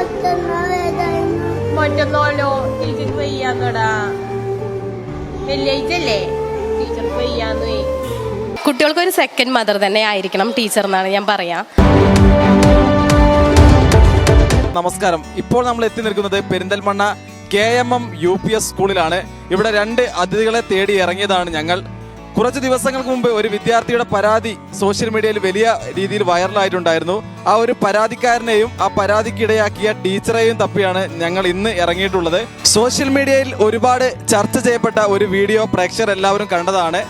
മറ്റന്നാ വേദന മറ്റന്നാളോ ടീച്ചർക്ക് വയ്യാന്നടാ വെള്ളിയാഴ്ച അല്ലേ ടീച്ചർക്ക് വയ്യാന്ന്. കുട്ടികൾക്ക് ഒരു സെക്കൻഡ് മദർ തന്നെ ആയിരിക്കണം ടീച്ചർ എന്നാണ് ഞാൻ പറയാ. നമസ്കാരം. ഇപ്പോൾ നമ്മൾ എത്തി നിൽക്കുന്നത് Perinthalmanna K M M U P S സ്കൂളിലാണ്. ഇവിടെ രണ്ട് അതിഥികളെ തേടി ഇറങ്ങിയതാണ് ഞങ്ങൾ. കുറച്ച് ദിവസങ്ങൾക്ക് മുമ്പ് ഒരു വിദ്യാർത്ഥിയുടെ പരാതി സോഷ്യൽ മീഡിയയിൽ വലിയ രീതിയിൽ വൈറലായിട്ടുണ്ടായിരുന്നു. ആ ഒരു പരാതിക്കാരനെയും ആ പരാതിക്കിടയാക്കിയ ടീച്ചറെയും തപ്പിയാണ് ഞങ്ങൾ ഇന്ന് ഇറങ്ങിയിട്ടുള്ളത്. സോഷ്യൽ മീഡിയയിൽ ഒരുപാട് ചർച്ച ചെയ്യപ്പെട്ട ഒരു വീഡിയോ പ്രേക്ഷകർ എല്ലാവരും കണ്ടതാണ്.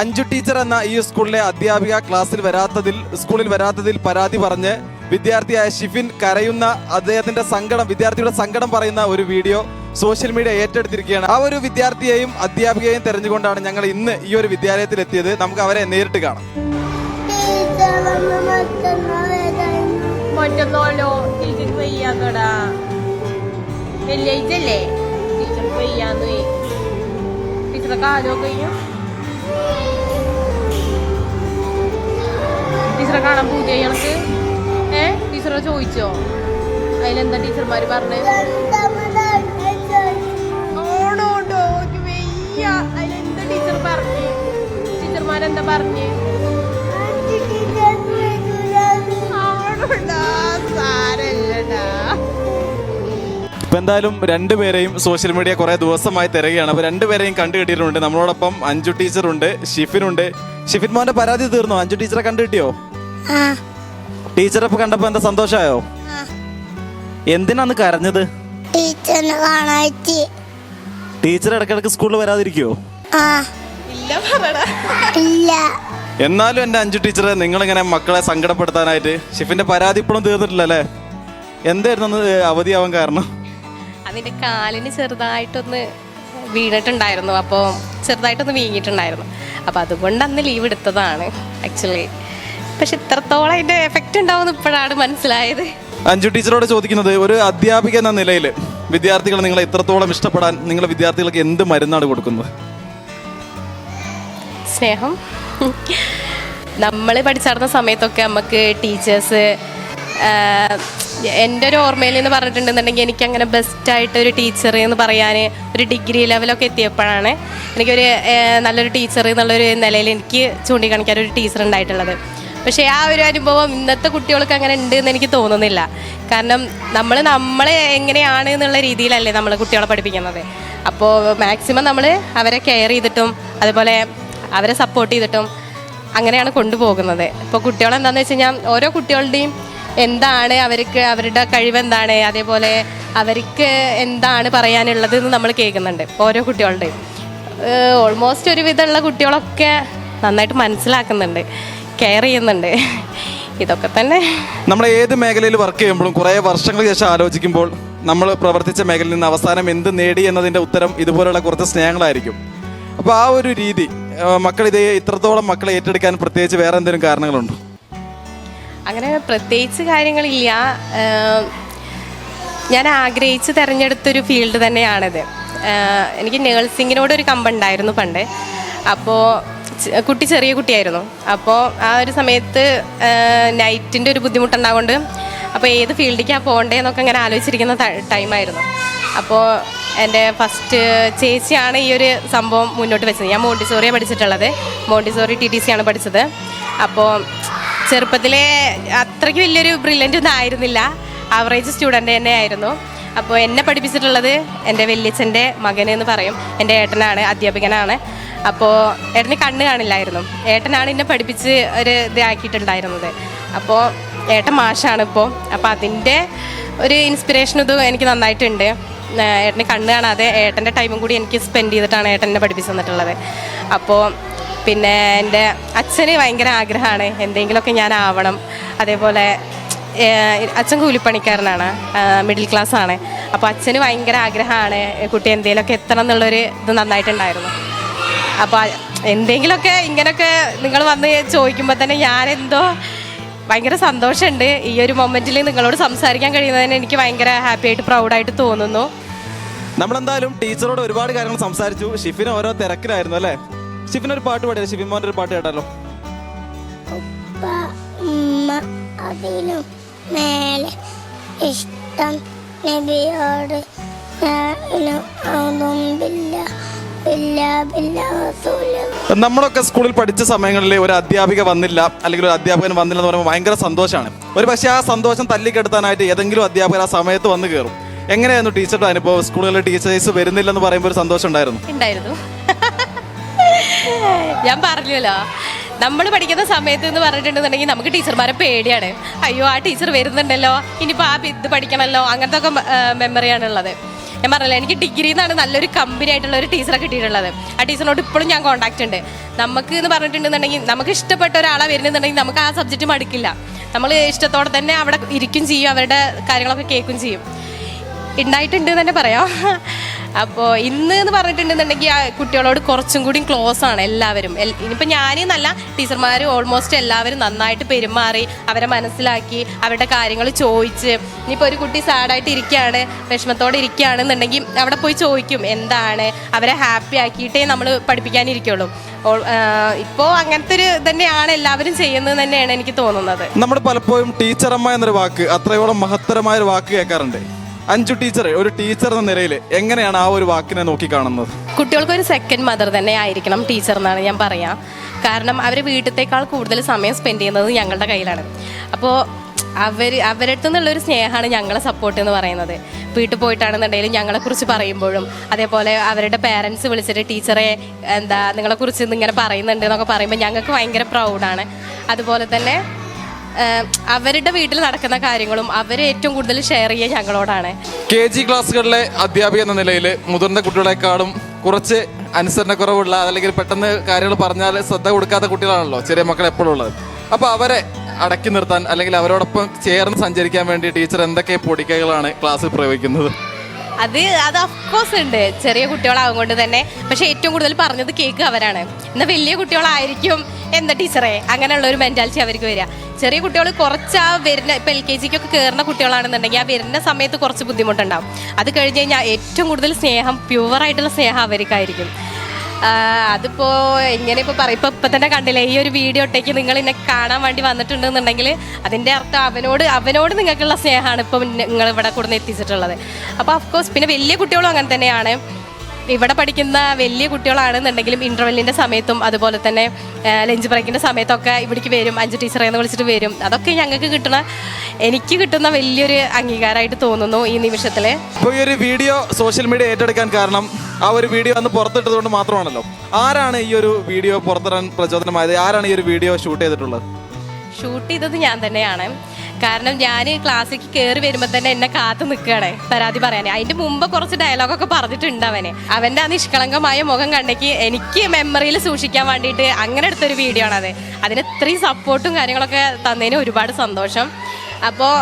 അഞ്ചു ടീച്ചർ എന്ന ഈ സ്കൂളിലെ അധ്യാപിക ക്ലാസ്സിൽ വരാത്തതിൽ സ്കൂളിൽ വരാത്തതിൽ പരാതി പറഞ്ഞ് വിദ്യാർത്ഥിയായ ഷിഫിൻ കരയുന്ന അദ്ദേഹത്തിന്റെ സങ്കടം വിദ്യാർത്ഥിയുടെ സങ്കടം പറയുന്ന ഒരു വീഡിയോ സോഷ്യൽ മീഡിയ ഏറ്റെടുത്തിരിക്കുകയാണ്. ആ ഒരു വിദ്യാർത്ഥിയെയും അധ്യാപികയെയും തെരഞ്ഞുകൊണ്ടാണ് ഞങ്ങൾ ഇന്ന് ഈ ഒരു വിദ്യാലയത്തിൽ എത്തിയത് നമുക്ക് അവരെ നേരിട്ട് കാണാം. ടീച്ചറെ ഏ? ടീച്ചറെ ചോദിച്ചോ? അതിലെന്താ ടീച്ചർമാര് പറഞ്ഞേ? അതിലെന്താ ടീച്ചർ പറഞ്ഞു? ടീച്ചർമാരെന്താ പറഞ്ഞേ? ഇപ്പൊ എന്തായാലും രണ്ടുപേരെയും സോഷ്യൽ മീഡിയ കുറെ ദിവസമായി തിരയുകയാണ്. അപ്പൊ രണ്ടുപേരെയും കണ്ടു കിട്ടിയിട്ടുണ്ട്. നമ്മളോടൊപ്പം അഞ്ചു ടീച്ചറുണ്ട് ഷിഫിനുണ്ട് ഷിഫിൻ മോന്റെ പരാതി തീർന്നോ? അഞ്ചു ടീച്ചറെ കണ്ടു കിട്ടിയോ? ആ. ടീച്ചറെ ഇപ്പൊ കണ്ടപ്പോ എന്താ സന്തോഷമായോ എന്തിനാന്ന് കരഞ്ഞത്? ടീച്ചറിനെ കാണാറ്റി ടീച്ചർ ഇടക്കിടക്ക് സ്കൂളിൽ വരാതിരിക്കുവോ? ആ. ഇല്ല പറടാ. ഇല്ല. എന്നാലും എന്റെ അഞ്ചു ടീച്ചറെ നിങ്ങളിങ്ങനെ മക്കളെ സങ്കടപ്പെടുത്താനായിട്ട് ഷിഫിന്റെ പരാതി ഇപ്പോഴും തീർന്നിട്ടില്ലല്ലേ എന്തായിരുന്നു അന്ന് അവധിയാവാൻ കാരണം? അതിന്റെ കാലിന് ചെറുതായിട്ടൊന്ന് വീണിട്ടുണ്ടായിരുന്നു. അപ്പോൾ ചെറുതായിട്ടൊന്ന് വീങ്ങിയിട്ടുണ്ടായിരുന്നു. അപ്പോൾ അതുകൊണ്ട് അന്ന് ലീവ് എടുത്തതാണ് ആക്ച്വലി പക്ഷെ ഇത്രത്തോളം അതിന്റെ എഫക്റ്റ് ഉണ്ടാവും ഇപ്പോഴാണ് മനസ്സിലായത്. അഞ്ചു ടീച്ചറോട് ചോദിക്കുന്നത് ഒരു അധ്യാപിക എന്ന നിലയിൽ വിദ്യാർത്ഥികൾ നിങ്ങളെ ഇത്രത്തോളം ഇഷ്ടപ്പെടാൻ നിങ്ങൾ വിദ്യാർത്ഥികൾക്ക് എന്ത് മരുന്നാണ് കൊടുക്കുന്നത്? സ്നേഹം. നമ്മൾ പഠിച്ചിറന്ന സമയത്തൊക്കെ നമുക്ക് ടീച്ചേഴ്സ് എന്റെ ഒരു ഓർമ്മയിൽ നിന്ന് പറഞ്ഞിട്ടുണ്ടെന്നുണ്ടെങ്കിൽ എനിക്ക് അങ്ങനെ ബെസ്റ്റ് ആയിട്ട് ഒരു ടീച്ചർ എന്ന് പറയാൻ ഒരു ഡിഗ്രി ലെവലൊക്കെ എത്തിയപ്പോഴാണ് എനിക്കൊരു നല്ലൊരു ടീച്ചർ എന്നുള്ളൊരു നിലയിൽ എനിക്ക് ചൂണ്ടിക്കാണിക്കാൻ ഒരു ടീച്ചർ ഉണ്ടായിട്ടുള്ളത് പക്ഷേ ആ ഒരു അനുഭവം ഇന്നത്തെ കുട്ടികൾക്ക് അങ്ങനെ ഉണ്ട് എന്ന് എനിക്ക് തോന്നുന്നില്ല. കാരണം നമ്മൾ നമ്മൾ എങ്ങനെയാണ് എന്നുള്ള രീതിയിലല്ലേ നമ്മൾ കുട്ടികളെ പഠിപ്പിക്കുന്നത്. അപ്പോൾ മാക്സിമം നമ്മൾ അവരെ കെയർ ചെയ്തിട്ടും അതുപോലെ അവരെ സപ്പോർട്ട് ചെയ്തിട്ടും അങ്ങനെയാണ് കൊണ്ടുപോകുന്നത്. ഇപ്പോൾ കുട്ടികളെന്താണെന്ന് വെച്ച് കഴിഞ്ഞാൽ ഓരോ കുട്ടികളുടെയും എന്താണ് അവർക്ക് അവരുടെ കഴിവെന്താണ് അതേപോലെ അവർക്ക് എന്താണ് പറയാനുള്ളത് എന്ന് നമ്മൾ കേൾക്കുന്നുണ്ട് ഓരോ കുട്ടികളുടെയും. ഓൾമോസ്റ്റ് ഒരുവിധമുള്ള കുട്ടികളൊക്കെ നന്നായിട്ട് മനസ്സിലാക്കുന്നുണ്ട്. കെയർ ചെയ്യുന്നുണ്ട്. ഇതൊക്കെ തന്നെ. നമ്മൾ ഏത് മേഖലയിൽ വർക്ക് ചെയ്യുമ്പോഴും കുറേ വർഷങ്ങൾക്ക് ശേഷം ആലോചിക്കുമ്പോൾ നമ്മൾ പ്രവർത്തിച്ച മേഖലയിൽ നിന്ന് അവസാനം എന്ത് നേടി എന്നതിന്റെ ഉത്തരം ഇതുപോലുള്ള കുറച്ച് സ്നേഹങ്ങളായിരിക്കും. അപ്പോൾ ആ ഒരു രീതി മക്കൾ ഇതേ ഇത്രത്തോളം മക്കളെ ഏറ്റെടുക്കാൻ പ്രത്യേകിച്ച് വേറെ എന്തെങ്കിലും കാരണങ്ങളുണ്ടോ? അങ്ങനെ പ്രത്യേകിച്ച് കാര്യങ്ങളില്ല. ഞാൻ ആഗ്രഹിച്ച് തിരഞ്ഞെടുത്തൊരു ഫീൽഡ് തന്നെയാണിത്. എനിക്ക് നേഴ്സിങ്ങിനോട് ഒരു കമ്പുണ്ടായിരുന്നു പണ്ട്. അപ്പോൾ കുട്ടി ചെറിയ കുട്ടിയായിരുന്നു. അപ്പോൾ ആ ഒരു സമയത്ത് നൈറ്റിന്റെ ഒരു ബുദ്ധിമുട്ടുണ്ടാകൊണ്ട് അപ്പോൾ ഏത് ഫീൽഡിലേക്കാണ് പോകേണ്ടതെന്നൊക്കെ അങ്ങനെ ആലോചിച്ചിരിക്കുന്ന ടൈമായിരുന്നു അപ്പോൾ എന്റെ ഫസ്റ്റ് ചേച്ചിയാണ് ഈ ഒരു സംഭവം മുന്നോട്ട് വെച്ചത്. ഞാൻ മോണ്ടിസോറിയാണ് പഠിച്ചിട്ടുള്ളത്. മോണ്ടിസോറി ടി ടി സി ആണ് പഠിച്ചത്. അപ്പോൾ ചെറുപ്പത്തിലെ അത്രയ്ക്ക് വലിയൊരു ബ്രില്യന്റ് ഒന്നും ആയിരുന്നില്ല. ആവറേജ് സ്റ്റുഡന്റ് തന്നെ ആയിരുന്നു. അപ്പോൾ എന്നെ പഠിപ്പിച്ചിട്ടുള്ളത് എന്റെ വല്യച്ഛന്റെ മകൻ എന്ന് പറയും. എന്റെ ഏട്ടനാണ് അധ്യാപകനാണ്. അപ്പോൾ ഏട്ടന് കണ്ണ് കാണില്ലായിരുന്നു. ഏട്ടനാണ് എന്നെ പഠിപ്പിച്ച് ഒരു ഇതാക്കിയിട്ടുണ്ടായിരുന്നത്. അപ്പോൾ ഏട്ടൻ മാഷാണ് ഇപ്പോൾ അപ്പോൾ അതിന്റെ ഒരു ഇൻസ്പിറേഷൻ ഇത് എനിക്ക് നന്നായിട്ടുണ്ട്. ഏട്ടന് കണ്ണ് കാണാതെ ഏട്ടന്റെ ടൈമും കൂടി എനിക്ക് സ്പെൻഡ് ചെയ്തിട്ടാണ് ഏട്ടൻ എന്നെ പഠിപ്പിച്ച് തന്നിട്ടുള്ളത്. അപ്പോൾ പിന്നെ എന്റെ അച്ഛന് ഭയങ്കര ആഗ്രഹമാണ്. എന്തെങ്കിലുമൊക്കെ ഞാൻ ആവണം. അതേപോലെ അച്ഛൻ കൂലിപ്പണിക്കാരനാണ്. മിഡിൽ ക്ലാസ് ആണ്. അപ്പോൾ അച്ഛന് ഭയങ്കര ആഗ്രഹമാണ് കുട്ടി എന്തെങ്കിലുമൊക്കെ എത്തണം എന്നുള്ളൊരു ഇത് നന്നായിട്ടുണ്ടായിരുന്നു. അപ്പോൾ എന്തെങ്കിലുമൊക്കെ ഇങ്ങനെയൊക്കെ നിങ്ങൾ വന്ന് ചോദിക്കുമ്പോൾ തന്നെ ഞാനെന്തോ ഭയങ്കര സന്തോഷമുണ്ട്. ഈ ഒരു മൊമെന്റിൽ നിങ്ങളോട് സംസാരിക്കാൻ കഴിയുന്നതിന് എനിക്ക് ഭയങ്കര ഹാപ്പി ആയിട്ട് പ്രൗഡായിട്ട് തോന്നുന്നു. നമ്മളെന്തായാലും ടീച്ചറോട് ഒരുപാട് കാര്യങ്ങൾ സംസാരിച്ചു. ഷിഫിന് ഓരോ തിരക്കിലായിരുന്നു അല്ലേ? ഷിഫിന് ഒരു പാട്ട് പാടിയ ഷിഫിൻ മോന്റെ ഒരു പാട്ട് കേട്ടാലോ? മേലെ ഇഷ്ടം നബിയോട് ഞാനും റസൂലുള്ള നമ്മളൊക്കെ സ്കൂളിൽ പഠിച്ച സമയങ്ങളിൽ ഒരു അധ്യാപിക വന്നില്ല അല്ലെങ്കിൽ ഒരു അധ്യാപകൻ വന്നില്ല എന്ന് പറയുമ്പോൾ ഭയങ്കര സന്തോഷമാണ്. ഒരു പക്ഷേ ആ സന്തോഷം തല്ലിക്കെടുത്താനായിട്ട് ഏതെങ്കിലും അധ്യാപകർ ആ സമയത്ത് വന്ന് കയറും. എങ്ങനെയായിരുന്നു ടീച്ചറുടെ അനുഭവം? സ്കൂളുകളിൽ ടീച്ചേഴ്സ് വരുന്നില്ല എന്ന് പറയുമ്പോൾ ഒരു സന്തോഷം ഉണ്ടായിരുന്നു. ഉണ്ടായിരുന്നു. ഞാൻ പറഞ്ഞല്ലോ നമ്മൾ പഠിക്കുന്ന സമയത്ത് എന്ന് പറഞ്ഞിട്ടുണ്ടെന്നുണ്ടെങ്കിൽ നമുക്ക് ടീച്ചർമാരെ പേടിയാണ്. അയ്യോ ആ ടീച്ചർ വരുന്നുണ്ടല്ലോ. ഇനിയിപ്പോൾ ആ ഇത് പഠിക്കണമല്ലോ അങ്ങനത്തെ ഒക്കെ മെമ്മറിയാണ് ഉള്ളത്. ഞാൻ പറഞ്ഞില്ല എനിക്ക് ഡിഗ്രി എന്നാണ് നല്ലൊരു കമ്പനി ആയിട്ടുള്ള ഒരു ടീച്ചറെ കിട്ടിയിട്ടുള്ളത്. ആ ടീച്ചറിനോട് ഇപ്പോഴും ഞാൻ കോൺടാക്റ്റ് ഉണ്ട്. നമുക്ക് എന്ന് പറഞ്ഞിട്ടുണ്ടെന്നുണ്ടെങ്കിൽ നമുക്ക് ഇഷ്ടപ്പെട്ട ഒരാളെ വരുന്നുണ്ടെങ്കിൽ നമുക്ക് ആ സബ്ജക്റ്റ് മടുക്കില്ല. നമ്മൾ ഇഷ്ടത്തോടെ തന്നെ അവിടെ ഇരിക്കും ചെയ്യും അവരുടെ കാര്യങ്ങളൊക്കെ കേൾക്കും ചെയ്യും. ഉണ്ടായിട്ടുണ്ട് തന്നെ പറയാം. അപ്പോൾ ഇന്ന് എന്ന് പറഞ്ഞിട്ടുണ്ടെന്നുണ്ടെങ്കിൽ ആ കുട്ടികളോട് കുറച്ചും കൂടി ക്ലോസ് ആണ് എല്ലാവരും. ഇനിയിപ്പോൾ ഞാനെന്നല്ല ടീച്ചർമാർ ഓൾമോസ്റ്റ് എല്ലാവരും നന്നായിട്ട് പെരുമാറി അവരെ മനസ്സിലാക്കി അവരുടെ കാര്യങ്ങൾ ചോദിച്ച് ഇനിയിപ്പോൾ ഒരു കുട്ടി സാഡായിട്ട് ഇരിക്കുകയാണ് വിഷമത്തോടെ ഇരിക്കുകയാണെന്നുണ്ടെങ്കിൽ അവിടെ പോയി ചോദിക്കും എന്താണ്? അവരെ ഹാപ്പി ആക്കിയിട്ടേ നമ്മൾ പഠിപ്പിക്കാനിരിക്കുള്ളൂ. ഇപ്പോൾ അങ്ങനത്തെ ഒരു തന്നെയാണ് എല്ലാവരും ചെയ്യുന്നത് തന്നെയാണ് എനിക്ക് തോന്നുന്നത്. നമ്മൾ പലപ്പോഴും ടീച്ചറമ്മ എന്നൊരു വാക്ക് അത്രയോളം മഹത്തരമായ ഒരു വാക്ക് കേൾക്കാറുണ്ട്. അഞ്ചു ടീച്ചർ ഒരു ടീച്ചർ എന്ന നിലയിൽ എങ്ങനെയാണ് ആ ഒരു വാക്കിനെ നോക്കി കാണുന്നത്? കുട്ടികൾക്ക് ഒരു സെക്കൻഡ് മദർ തന്നെ ആയിരിക്കണം ടീച്ചർ എന്നാണ് ഞാൻ പറയാം. കാരണം അവർ വീട്ടിലേക്കാൾ കൂടുതൽ സമയം സ്പെൻഡ് ചെയ്യുന്നത് ഞങ്ങളുടെ കയ്യിലാണ്. അപ്പോൾ അവർ അവരുടെ അടുത്ത് നിന്നുള്ളൊരു സ്നേഹമാണ് ഞങ്ങളെ സപ്പോർട്ട് എന്ന് പറയുന്നത്. വീട്ടിൽ പോയിട്ടാണെന്നുണ്ടെങ്കിലും ഞങ്ങളെക്കുറിച്ച് പറയുമ്പോഴും അതേപോലെ അവരുടെ പേരൻസ് വിളിച്ചിട്ട് ടീച്ചറെ എന്താ നിങ്ങളെക്കുറിച്ച് ഇങ്ങനെ പറയുന്നുണ്ട് എന്നൊക്കെ പറയുമ്പോൾ ഞങ്ങൾക്ക് ഭയങ്കര പ്രൗഡാണ് അതുപോലെ തന്നെ അവരുടെ വീട്ടിൽ നടക്കുന്ന കാര്യങ്ങളും അവർ ഏറ്റവും കൂടുതൽ ഷെയർ ചെയ്യുക ഞങ്ങളോടാണ്. കെ ജി ക്ലാസ്സുകളിലെ അധ്യാപിക എന്ന നിലയിൽ മുതിർന്ന കുട്ടികളെക്കാളും കുറച്ച് അനുസരണക്കുറവുള്ള അല്ലെങ്കിൽ പെട്ടെന്ന് കാര്യങ്ങൾ പറഞ്ഞാൽ ശ്രദ്ധ കൊടുക്കാത്ത കുട്ടികളാണല്ലോ ചെറിയ മക്കൾ എപ്പോഴും ഉള്ളത്. അപ്പോൾ അവരെ അടക്കി നിർത്താൻ അല്ലെങ്കിൽ അവരോടൊപ്പം ചേർന്ന് സഞ്ചരിക്കാൻ വേണ്ടി ടീച്ചർ എന്തൊക്കെ പൊടിക്കൈകളാണ് ക്ലാസ്സിൽ പ്രയോഗിക്കുന്നത്? അത് അത് അഫ്കോഴ്സ് ഉണ്ട്. ചെറിയ കുട്ടികളാവും കൊണ്ട് തന്നെ. പക്ഷെ ഏറ്റവും കൂടുതൽ പറഞ്ഞത് കേക്ക് അവരാണ്. എന്നാൽ വലിയ കുട്ടികളായിരിക്കും എന്താ ടീച്ചറെ? അങ്ങനെയുള്ള ഒരു മെന്റാലിറ്റി അവർക്ക് വരിക. ചെറിയ കുട്ടികൾ കുറച്ച് ആ വരുന്ന ഇപ്പം എൽ കെ ജിക്കൊക്കെ കയറുന്ന കുട്ടികളാണെന്നുണ്ടെങ്കിൽ ആ വരുന്ന സമയത്ത് കുറച്ച് ബുദ്ധിമുട്ടുണ്ടാവും. അത് കഴിഞ്ഞ് കഴിഞ്ഞാൽ ഏറ്റവും കൂടുതൽ സ്നേഹം പ്യുവറായിട്ടുള്ള സ്നേഹം അവർക്കായിരിക്കും അതിപ്പോ എങ്ങനെ ഇപ്പൊ പറയും ഇപ്പൊ ഇപ്പൊ തന്നെ കണ്ടില്ലേ ഈ ഒരു വീഡിയോ ഒട്ടേക്ക് നിങ്ങൾ എന്നെ കാണാൻ വേണ്ടി വന്നിട്ടുണ്ടെന്നുണ്ടെങ്കിൽ അതിന്റെ അർത്ഥം അവനോട് അവനോട് നിങ്ങൾക്കുള്ള സ്നേഹമാണ് ഇപ്പൊ നിങ്ങൾ ഇവിടെ കൊടുന്ന് എത്തിച്ചിട്ടുള്ളത്. അപ്പൊ അഫ്കോഴ്സ് പിന്നെ വലിയ കുട്ടികളും അങ്ങനെ തന്നെയാണ്. ഇവിടെ പഠിക്കുന്ന വലിയ കുട്ടികളാണെന്നുണ്ടെങ്കിലും ഇന്റർവെല്ലിന്റെ സമയത്തും അതുപോലെ തന്നെ ലഞ്ച് ബ്രേക്കിന്റെ സമയത്തൊക്കെ ഇവിടേക്ക് വരും. അഞ്ച് ടീച്ചറെ എന്ന് വിളിച്ചിട്ട് വരും. അതൊക്കെ ഞങ്ങൾക്ക് കിട്ടുന്ന എനിക്ക് കിട്ടുന്ന വലിയൊരു അംഗീകാരമായിട്ട് തോന്നുന്നു ഈ നിമിഷത്തിൽ. ഇപ്പോൾ ഈ ഒരു വീഡിയോ സോഷ്യൽ മീഡിയ ഏറ്റെടുക്കാൻ കാരണം ആ ഒരു വീഡിയോ അന്ന് പുറത്തിട്ടതുകൊണ്ട് മാത്രമാണല്ലോ. ആരാണ് ഈ ഒരു വീഡിയോ പുറത്തിടാൻ പ്രചോദനമായത്? ആരാണ് ഈ ഒരു വീഡിയോ ഷൂട്ട് ചെയ്തിട്ടുള്ളത്? ഷൂട്ട് ചെയ്തത് ഞാൻ തന്നെയാണ്. കാരണം ഞാൻ ക്ലാസ്സിലേക്ക് കയറി വരുമ്പോൾ തന്നെ എന്നെ കാത്തു നിൽക്കുകയാണ് പരാതി പറയാൻ അതിന്റെ മുമ്പ് കുറച്ച് ഡയലോഗൊക്കെ പറഞ്ഞിട്ടുണ്ട് അവനെ. അവന്റെ ആ നിഷ്കളങ്കമായ മുഖം കണ്ടെങ്കിൽ എനിക്ക് മെമ്മറിയിൽ സൂക്ഷിക്കാൻ വേണ്ടിയിട്ട് അങ്ങനെ എടുത്തൊരു വീഡിയോ ആണത്. അതിന് ഇത്രയും സപ്പോർട്ടും കാര്യങ്ങളൊക്കെ തന്നതിന് ഒരുപാട് സന്തോഷം. അപ്പോൾ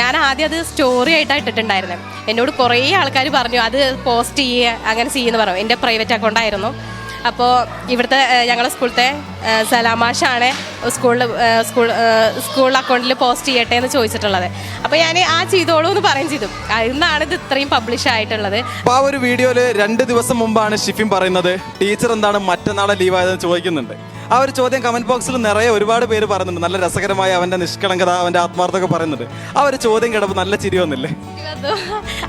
ഞാൻ ആദ്യം അത് സ്റ്റോറി ആയിട്ടാണ് ഇട്ടിട്ടുണ്ടായിരുന്നത് എന്നോട് കുറേ ആൾക്കാർ പറഞ്ഞു അത് പോസ്റ്റ് ചെയ്യുക അങ്ങനെ ചെയ്യുമെന്ന് പറഞ്ഞു. എന്റെ പ്രൈവറ്റ് അക്കൗണ്ട് ആയിരുന്നു. അപ്പോൾ ഇവിടുത്തെ ഞങ്ങളുടെ ഞങ്ങളെ സ്കൂളത്തെ സലാമാഷാണ് സ്കൂളിൽ സ്കൂൾ സ്കൂൾ അക്കൗണ്ടിൽ പോസ്റ്റ് ചെയ്യട്ടെ എന്ന് ചോദിച്ചിട്ടുള്ളത്. അപ്പോൾ ഞാൻ ആ ചെയ്തോളൂ എന്ന് പറയും ചെയ്തു. അന്നാണ് ഇത് ഇത്രയും പബ്ലിഷ് ആയിട്ടുള്ളത്. അപ്പോൾ ആ ഒരു വീഡിയോയിൽ രണ്ട് ദിവസം മുമ്പാണ് ഷിഫിൻ പറയുന്നത് ടീച്ചർ എന്താണ് മറ്റന്നാളെ ലീവായതെന്ന് ചോദിക്കുന്നുണ്ട്. ആ ഒരു ചോദ്യം കമന്റ് ബോക്സിൽ നിറയെ ഒരുപാട് പേര് പറയുന്നുണ്ട്. നല്ല രസകരമായ അവന്റെ നിഷ്കളങ്കത അവന്റെ ആത്മാർത്ഥമൊക്കെ പറയുന്നുണ്ട്. ആ ഒരു ചോദ്യം കേട്ടപ്പോൾ നല്ല ചിരി വന്നില്ലേ?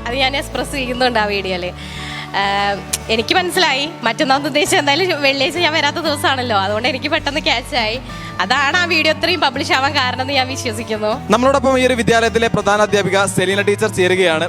അത് ഞാൻ എക്സ്പ്രസ് ചെയ്യുന്നുണ്ട് ആ വീഡിയോയിൽ എനിക്ക് മനസ്സിലായി. മറ്റന്നാൾ ഉദ്ദേശം എന്തായാലും വെള്ളിയാഴ്ച ഞാൻ വരാത്ത ദിവസമാണല്ലോ. അതുകൊണ്ട് എനിക്ക് പെട്ടെന്ന് ക്യാച്ച് ആയി. അതാണ് ആ വീഡിയോ ഇത്രയും പബ്ലിഷ് ആവാൻ കാരണം എന്ന് ഞാൻ വിശ്വസിക്കുന്നു. നമ്മളോടൊപ്പം ഈ ഒരു വിദ്യാലയത്തിലെ പ്രധാന അധ്യാപിക സെലീന ടീച്ചർ ചേരുകയാണ്.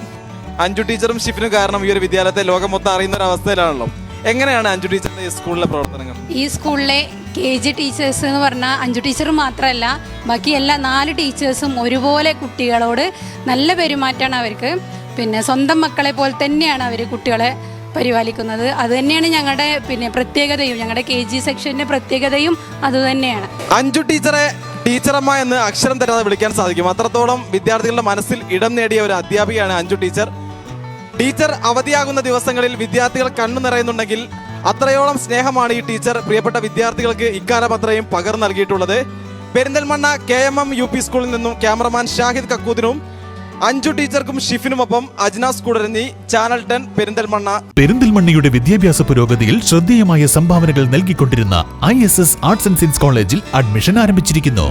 അഞ്ചു ടീച്ചറും ഷിഫിനും കാരണം ഈ ഒരു വിദ്യാലയത്തെ ലോകം മൊത്തം അറിയുന്ന ഒരു അവസ്ഥയിലാണല്ലോ. എങ്ങനെയാണ് അഞ്ചു ടീച്ചറിന്റെ ഈ സ്കൂളിലെ പ്രവർത്തനങ്ങൾ? ഈ സ്കൂളിലെ കെ ജി ടീച്ചേഴ്സ് എന്ന് പറഞ്ഞാൽ അഞ്ചു ടീച്ചർ മാത്രമല്ല ബാക്കി എല്ലാ നാല് ടീച്ചേഴ്സും ഒരുപോലെ കുട്ടികളോട് നല്ല പെരുമാറ്റമാണ് അവർക്ക്. പിന്നെ സ്വന്തം മക്കളെ പോലെ തന്നെയാണ് അവർ കുട്ടികളെ പരിപാലിക്കുന്നത്. അത് തന്നെയാണ് ഞങ്ങളുടെ പിന്നെ പ്രത്യേകതയും. ഞങ്ങളുടെ കെ ജി സെക്ഷന്റെ പ്രത്യേകതയും അതുതന്നെയാണ് അഞ്ചു ടീച്ചറെ ടീച്ചറമ്മ എന്ന് അക്ഷരം തരാതെ വിളിക്കാൻ സാധിക്കും. അത്രത്തോളം വിദ്യാർത്ഥികളുടെ മനസ്സിൽ ഇടം നേടിയ ഒരു അധ്യാപികയാണ് അഞ്ചു ടീച്ചർ ടീച്ചർ അവധിയാകുന്ന ദിവസങ്ങളിൽ വിദ്യാർത്ഥികൾ കണ്ണു നിറയുന്നുണ്ടെങ്കിൽ അത്രയോളം സ്നേഹമാണ് ഈ ടീച്ചർ. പ്രിയപ്പെട്ട വിദ്യാർത്ഥികൾക്ക് ഇക്കാലം അത്രയും പകർന്നു നൽകിയിട്ടുള്ളത്. Perinthalmanna K M M U P സ്കൂളിൽ നിന്നും ക്യാമറമാൻ ഷാഹിദ് കക്കൂദിനും അഞ്ചു ടീച്ചർക്കും ഷിഫിനുമൊപ്പം അജ്നാസ് കുടരഞ്ഞി ചാനൽ ടെൻ പെരിന്തൽമണ്ണ. പെരിന്തൽമണ്ണയുടെ വിദ്യാഭ്യാസ പുരോഗതിയിൽ ശ്രദ്ധേയമായ സംഭാവനകൾ നൽകിക്കൊണ്ടിരുന്ന I S S arts and science കോളേജിൽ അഡ്മിഷൻ ആരംഭിച്ചിരിക്കുന്നു.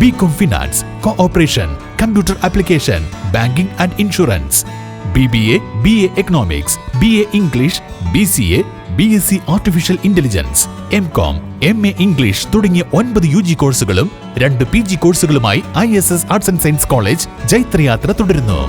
B com finance cooperation computer application banking and insurance B B A B A economics B A English B C A B S C artificial intelligence M com M A English തുടങ്ങിയ ഒൻപത് U G കോഴ്സുകളും രണ്ട് P G കോഴ്സുകളുമായി I S S arts and science college ജൈത്രയാത്ര തുടരുന്നു.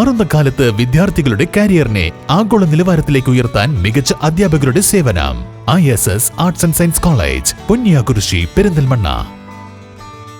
മാറുന്ന കാലത്ത് വിദ്യാർത്ഥികളുടെ കരിയറിനെ ആഗോള നിലവാരത്തിലേക്ക് ഉയർത്താൻ മികച്ച അധ്യാപകരുടെ സേവനം. I S S arts and science college Ponniyakurissi Perinthalmanna.